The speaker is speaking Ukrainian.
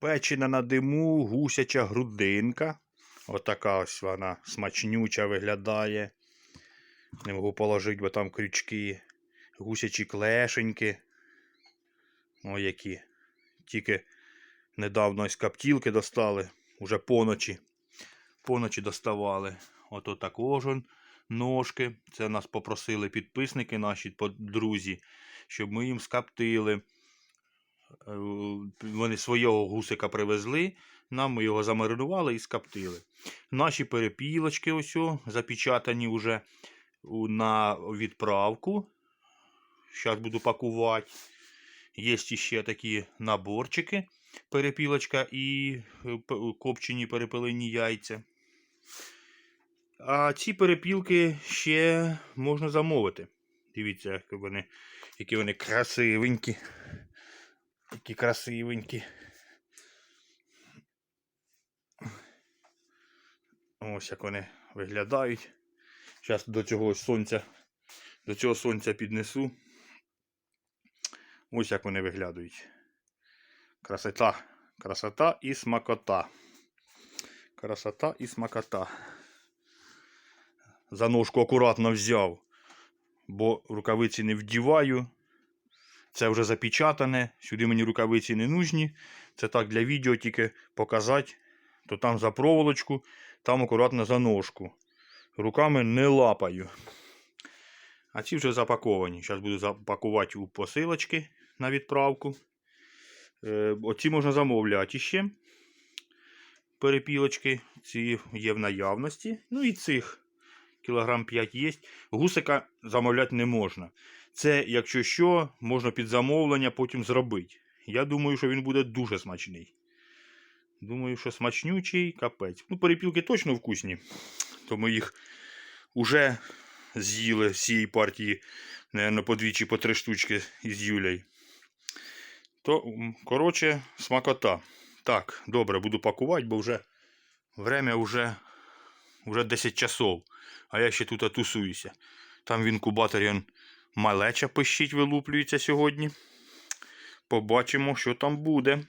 Печена на диму, гусяча грудинка. Отака ось вона смачнюча виглядає. Не можу положити, бо там крючки. Гусячі клешеньки. О, які. Тільки недавно із каптілки достали. Уже поночі. Поночі доставали. Ото також он ножки. Це нас попросили підписники наші друзі, щоб ми їм скаптили. Е, Вони свого гусика привезли, нам ми його замаринували і скаптили. Наші перепілочки ось запечатані вже на відправку. Зараз буду пакувати. Є ще такі наборчики. Перепілочка і е, копчені перепелені яйця. А ці перепілки ще можна замовити. Дивіться, як вони, які вони красивенькі. Які красивенькі. Ось як вони виглядають. Зараз до цього сонця, до цього сонця піднесу. Ось як вони виглядають. Красота. Красота і смакота. Красота і смакота. За ножку акуратно взяв, бо рукавиці не вдіваю. Це вже запечатане. Сюди мені рукавиці не нужні. Це так для відео тільки показати. То там за проволочку, там акуратно за ножку. Руками не лапаю. А ці вже запаковані. Зараз буду запакувати у посилочки на відправку. Е, оці можна замовляти ще. Перепілочки. Ці є в наявності. Ну і цих кілограм 5 є. Гусика замовляти не можна. Це, якщо що, можна під замовлення потім зробити. Я думаю, що він буде дуже смачний. Думаю, що смачнючий капець. Ну, перепілки точно вкусні. То ми їх уже з'їли з цієї партії, наверное, по дві чи по три штучки із Юлею. То, коротше, смакота. Так, добре, буду пакувати, бо вже время вже, вже 10 часов. А я ще тут тусуюся. Там в інкубаторі он малеча пищить, вилуплюється сьогодні. Побачимо, що там буде.